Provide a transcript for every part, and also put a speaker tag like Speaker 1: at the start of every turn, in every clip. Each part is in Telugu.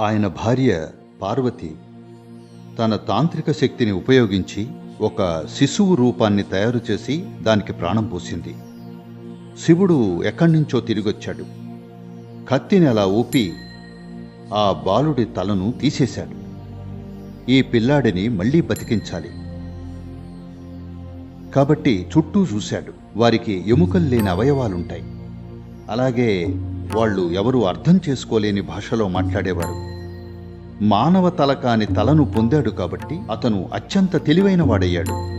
Speaker 1: ఆయన భార్య పార్వతి తన తాంత్రిక శక్తిని ఉపయోగించి ఒక శిశువు రూపాన్ని తయారు చేసి దానికి ప్రాణం పోసింది. శివుడు ఎక్కడి నుంచో తిరిగొచ్చాడు. కత్తిని అలా ఊపి ఆ బాలుడి తలను తీసేశాడు. ఈ పిల్లాడిని మళ్ళీ బతికించాలి. కాబట్టి చుట్టూ చూశాడు. వారికి ఎముకలు లేని అవయవాలుంటాయి. అలాగే వాళ్ళు ఎవరు అర్థం చేసుకోలేని భాషలో మాట్లాడేవారు. మానవ తల కాని తలను పొందాడు కాబట్టి అతను అత్యంత తెలివైన వాడయ్యాడు.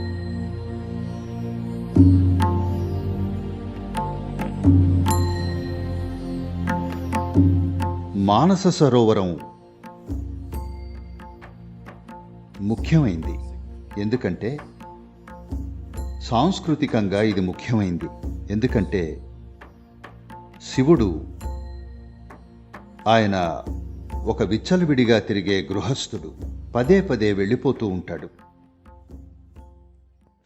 Speaker 1: మానస సరోవరం ముఖ్యమైంది. ఎందుకంటే సాంస్కృతికంగా ఇది ముఖ్యమైంది. ఎందుకంటే శివుడు ఆయన ఒక విచ్చలవిడిగా తిరిగే గృహస్థుడు పదే పదే వెళ్ళిపోతూ ఉంటాడు.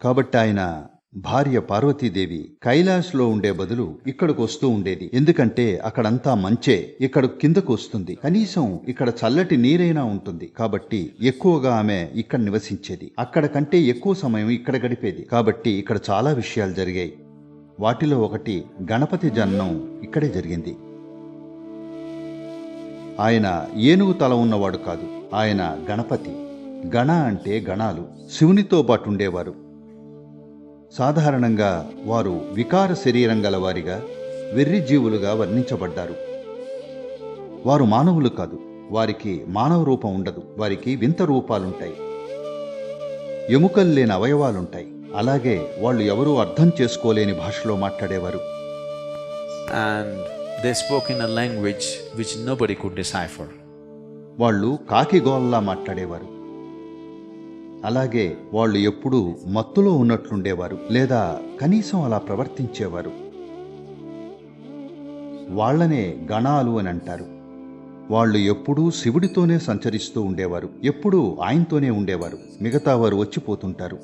Speaker 1: కాబట్టి ఆయన భార్య పార్వతీదేవి కైలాస్లో ఉండే బదులు ఇక్కడికి వస్తూ ఉండేది. ఎందుకంటే అక్కడంతా మంచే ఇక్కడ కిందకు వస్తుంది. కనీసం ఇక్కడ చల్లటి నీరైనా ఉంటుంది. కాబట్టి ఎక్కువగా ఆమె ఇక్కడ నివసించేది. అక్కడ కంటే ఎక్కువ సమయం ఇక్కడ గడిపేది. కాబట్టి ఇక్కడ చాలా విషయాలు జరిగాయి. వాటిలో ఒకటి గణపతి జన్మం ఇక్కడే జరిగింది. ఆయన ఏనుగు తల ఉన్నవాడు కాదు. ఆయన గణపతి. గణ అంటే గణాలు. శివునితో పాటు ఉండేవారు. సాధారణంగా వారు వికార శరీరం గలవారిగా వెర్రి జీవులుగా వర్ణించబడ్డారు. వారు మానవులు కాదు. వారికి మానవ రూపం ఉండదు. వారికి వింత రూపాలుంటాయి. ఎముకలు లేని అవయవాలుంటాయి. అలాగే వాళ్ళు ఎవరూ అర్థం చేసుకోలేని భాషలో మాట్లాడేవారు.
Speaker 2: And they spoke in a language language which nobody could decipher
Speaker 1: వాళ్ళు కాకిగోల్లా మాట్లాడేవారు. అలాగే వాళ్ళు ఎప్పుడూ మత్తులో ఉన్నట్లుండేవారు లేదా కనీసం అలా ప్రవర్తించేవారు. వాళ్ళనే గణాలు అని అంటారు. వాళ్ళు ఎప్పుడూ శివుడితోనే సంచరిస్తూ ఉండేవారు. ఎప్పుడూ ఆయనతోనే ఉండేవారు. మిగతా వారు వచ్చిపోతుంటారు.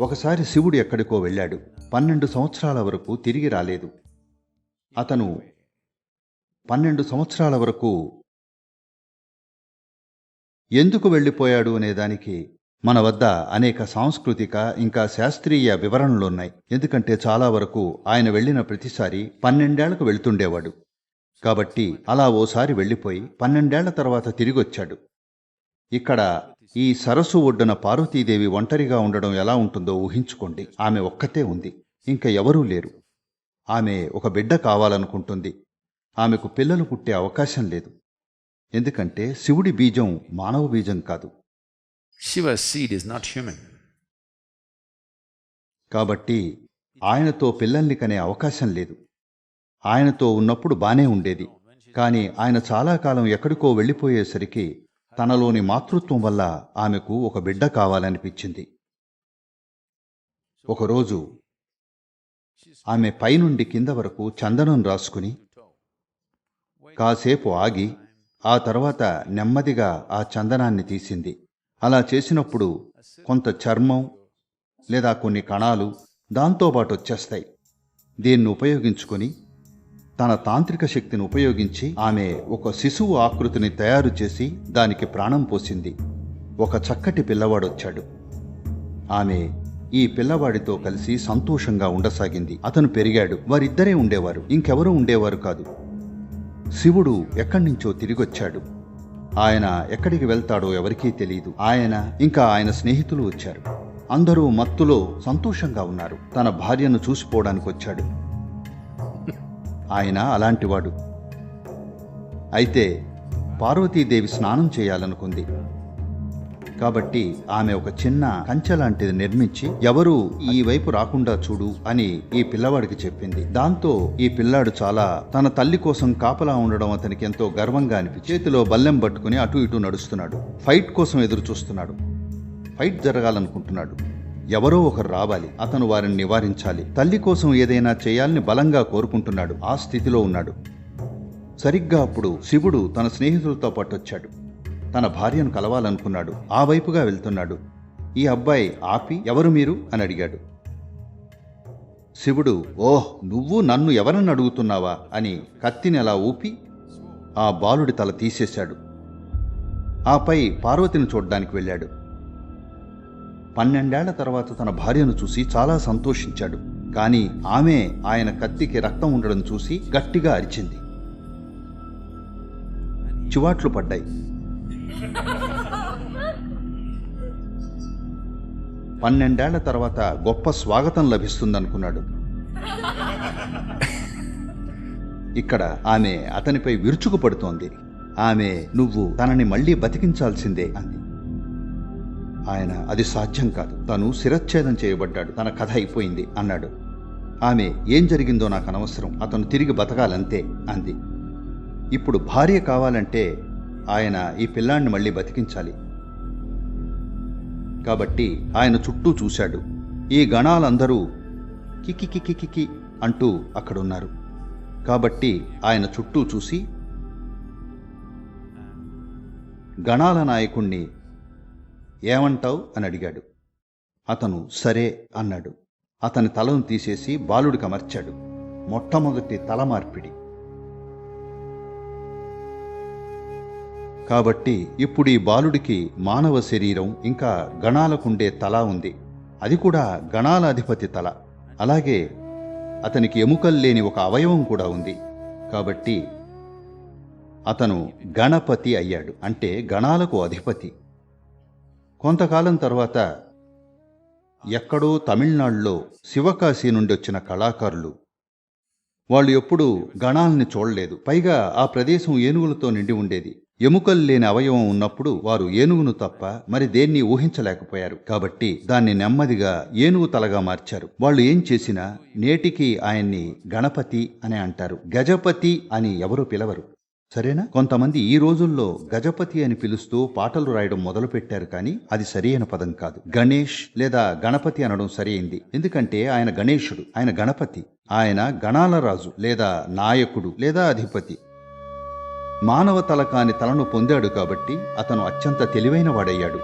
Speaker 1: ఒకసారి శివుడు ఎక్కడికో వెళ్ళాడు. పన్నెండు సంవత్సరాల వరకు తిరిగి రాలేదు. అతను పన్నెండు సంవత్సరాల వరకు ఎందుకు వెళ్ళిపోయాడు అనేదానికి మన వద్ద అనేక సాంస్కృతిక ఇంకా శాస్త్రీయ వివరణలున్నాయి. ఎందుకంటే చాలా వరకు ఆయన వెళ్ళిన ప్రతిసారి పన్నెండేళ్ళకు వెళ్తుండేవాడు. కాబట్టి అలా ఓసారి వెళ్ళిపోయి పన్నెండేళ్ళ తర్వాత తిరిగొచ్చాడు. ఇక్కడ ఈ సరస్సు ఒడ్డున పార్వతీదేవి ఒంటరిగా ఉండడం ఎలా ఉంటుందో ఊహించుకోండి. ఆమె ఒక్కతే ఉంది. ఇంకా ఎవరూ లేరు. ఆమె ఒక బిడ్డ కావాలనుకుంటుంది. ఆమెకు పిల్లలు పుట్టే అవకాశం లేదు. ఎందుకంటే శివుడి బీజం మానవ బీజం కాదు.
Speaker 2: Shiva's seed is not human.
Speaker 1: కాబట్టి ఆయనతో పిల్లల్ని కనే అవకాశం లేదు. ఆయనతో ఉన్నప్పుడు బానే ఉండేది. కానీ ఆయన చాలా కాలం ఎక్కడికో వెళ్ళిపోయేసరికి తనలోని మాతృత్వం వల్ల ఆమెకు ఒక బిడ్డ కావాలనిపించింది. ఒకరోజు ఆమె పైనుండి కింద వరకు చందనం రాసుకుని కాసేపు ఆగి ఆ తర్వాత నెమ్మదిగా ఆ చందనాన్ని తీసింది. అలా చేసినప్పుడు కొంత చర్మం లేదా కొన్ని కణాలు దాంతోపాటు వచ్చేస్తాయి. దీన్ని ఉపయోగించుకొని తన తాంత్రిక శక్తిని ఉపయోగించి ఆమె ఒక శిశువు ఆకృతిని తయారు చేసి దానికి ప్రాణం పోసింది. ఒక చక్కటి పిల్లవాడొచ్చాడు. ఆమె ఈ పిల్లవాడితో కలిసి సంతోషంగా ఉండసాగింది. అతను పెరిగాడు. వారిద్దరే ఉండేవారు. ఇంకెవరూ ఉండేవారు కాదు. శివుడు ఎక్కడి నుంచో తిరిగొచ్చాడు. ఆయన ఎక్కడికి వెళ్తాడో ఎవరికీ తెలియదు ఆయన ఇంకా ఆయన స్నేహితులు వచ్చారు. అందరూ మత్తులో సంతోషంగా ఉన్నారు. తన భార్యను చూసిపోవడానికి వచ్చాడు ఆయన అలాంటివాడు. అయితే పార్వతీదేవి స్నానం చేయాలనుకుంది. కాబట్టి ఆమె ఒక చిన్న కంచె లాంటిది నిర్మించి ఎవరు ఈ వైపు రాకుండా చూడు అని ఈ పిల్లవాడికి చెప్పింది. దాంతో ఈ పిల్లాడు చాలా తన తల్లి కోసం కాపలా ఉండడం అతనికి ఎంతో గర్వంగా అనిపించి చేతిలో బల్లెం పట్టుకుని అటు ఇటు నడుస్తున్నాడు. ఫైట్ కోసం ఎదురు చూస్తున్నాడు. ఫైట్ జరగాలనుకుంటున్నాడు. ఎవరో ఒకరు రావాలి. అతను వారిని నివారించాలి. తల్లి కోసం ఏదైనా చేయాలని బలంగా కోరుకుంటున్నాడు. ఆ స్థితిలో ఉన్నాడు. సరిగ్గా అప్పుడు శివుడు తన స్నేహితులతో పాటు వచ్చాడు తన భార్యను కలవాలనుకున్నాడు. ఆ వైపుగా వెళ్తున్నాడు. ఈ అబ్బాయి ఆపి ఎవరు మీరు? అని అడిగాడు. శివుడు ఓహ్ నువ్వు నన్ను ఎవరని అడుగుతున్నావా? అని కత్తిని అలా ఊపి ఆ బాలుడి తల తీసేశాడు. ఆపై పార్వతిని చూడ్డానికి వెళ్ళాడు. పన్నెండేళ్ళ తర్వాత తన భార్యను చూసి చాలా సంతోషించాడు. కానీ ఆమె ఆయన కత్తికి రక్తం ఉండడం చూసి గట్టిగా అరిచింది. చివాట్లు పడ్డాయి. పన్నెండేళ్ళ తర్వాత గొప్ప స్వాగతం లభిస్తుందనుకున్నాడు. ఇక్కడ ఆమె అతనిపై విరుచుకుపడుతోంది. ఆమె నువ్వు తనని మళ్ళీ బతికించాల్సిందే అంది. ఆయన అది సాధ్యం కాదు. తను శిరచ్ఛేదం చేయబడ్డాడు. తన కథ అయిపోయింది అన్నాడు. ఆమె ఏం జరిగిందో నాకు అనవసరం. అతను తిరిగి బతకాలంతే అంది. ఇప్పుడు భార్య కావాలంటే ఆయన ఈ పిల్లాన్ని మళ్ళీ బతికించాలి. కాబట్టి ఆయన చుట్టూ చూశాడు. ఈ గణాలందరూ కికి కికి కికి అంటూ అక్కడున్నారు. కాబట్టి ఆయన చుట్టూ చూసి గణాల నాయకుణ్ణి ఏమంటావు? అని అడిగాడు. అతను సరే అన్నాడు. అతని తలను తీసేసి బాలుడికి అమర్చాడు మొట్టమొదటి తల మార్పిడి. కాబట్టి ఇప్పుడు ఈ బాలుడికి మానవ శరీరం ఇంకా గణాలకుండే తల ఉంది. అది కూడా గణాల అధిపతి తల. అలాగే అతనికి ఎముకలు లేని ఒక అవయవం కూడా ఉంది. కాబట్టి అతను గణపతి అయ్యాడు. అంటే గణాలకు అధిపతి. కొంతకాలం తర్వాత ఎక్కడో తమిళనాడులో శివకాశి నుండి వచ్చిన కళాకారులు వాళ్ళు ఎప్పుడూ గణాలని చూడలేదు. పైగా ఆ ప్రదేశం ఏనుగులతో నిండి ఉండేది. ఎముకలు లేని అవయవం ఉన్నప్పుడు వారు ఏనుగును తప్ప మరి దేన్ని ఊహించలేకపోయారు. కాబట్టి దాన్ని నెమ్మదిగా ఏనుగు తలగా మార్చారు. వాళ్ళు ఏం చేసినా నేటికి ఆయన్ని గణపతి అని అంటారు. గజపతి అని ఎవరు పిలవరు. సరేనా? కొంతమంది ఈ రోజుల్లో గజపతి అని పిలుస్తూ పాటలు రాయడం మొదలుపెట్టారు కానీ అది సరియైన పదం కాదు. గణేష్ లేదా గణపతి అనడం సరైంది ఎందుకంటే ఆయన గణేశుడు ఆయన గణపతి ఆయన గణాల రాజు లేదా నాయకుడు లేదా అధిపతి. మానవ తల కాని తలను పొందాడు కాబట్టి అతను అత్యంత తెలివైన వాడయ్యాడు.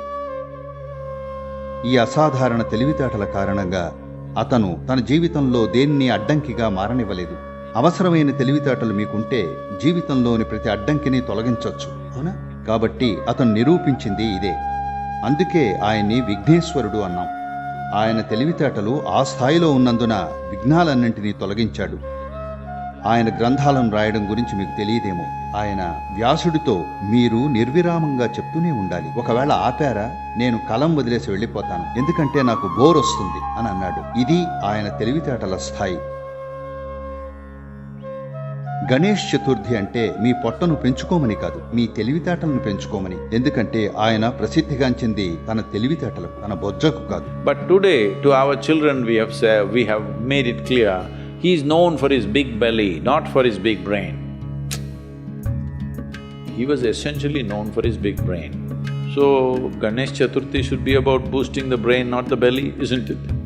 Speaker 1: ఈ అసాధారణ తెలివితేటల కారణంగా అతను తన జీవితంలో దేన్ని అడ్డంకిగా మారనివ్వలేదు. అవసరమైన తెలివితేటలు మీకుంటే జీవితంలోని ప్రతి అడ్డంకిని తొలగించవచ్చు అవునా? కాబట్టి అతను నిరూపించింది ఇదే. అందుకే ఆయన్ని విఘ్నేశ్వరుడు అన్నాం. ఆయన తెలివితేటలు ఆ స్థాయిలో ఉన్నందున విఘ్నాలన్నింటినీ తొలగించాడు. ఆయన గ్రంథాలను రాయడం గురించి మీకు తెలియదేమో. ఆయన వ్యాసుడితో మీరు నిర్విరామంగా చెప్తూనే ఉండాలి. ఒకవేళ ఆపారా? నేను కలం వదిలేసి వెళ్ళిపోతాను. ఎందుకంటే నాకు బోర్ వస్తుంది అని అన్నాడు. ఇది ఆయన తెలివితేటల స్థాయి. గణేష్ చతుర్థి అంటే మీ పొట్టను పెంచుకోమని కాదు మీ తెలివితేటలను పెంచుకోమని. ఎందుకంటే ఆయన ప్రసిద్ధిగాంచింది తన తెలివితేటలు తన బొజ్జకు కాదు.
Speaker 2: But today to our children we have we have made it clear he is known for his big belly not for his big brain he was essentially known for his big brain so Ganesh Chaturthi should be about boosting the brain not the belly is it it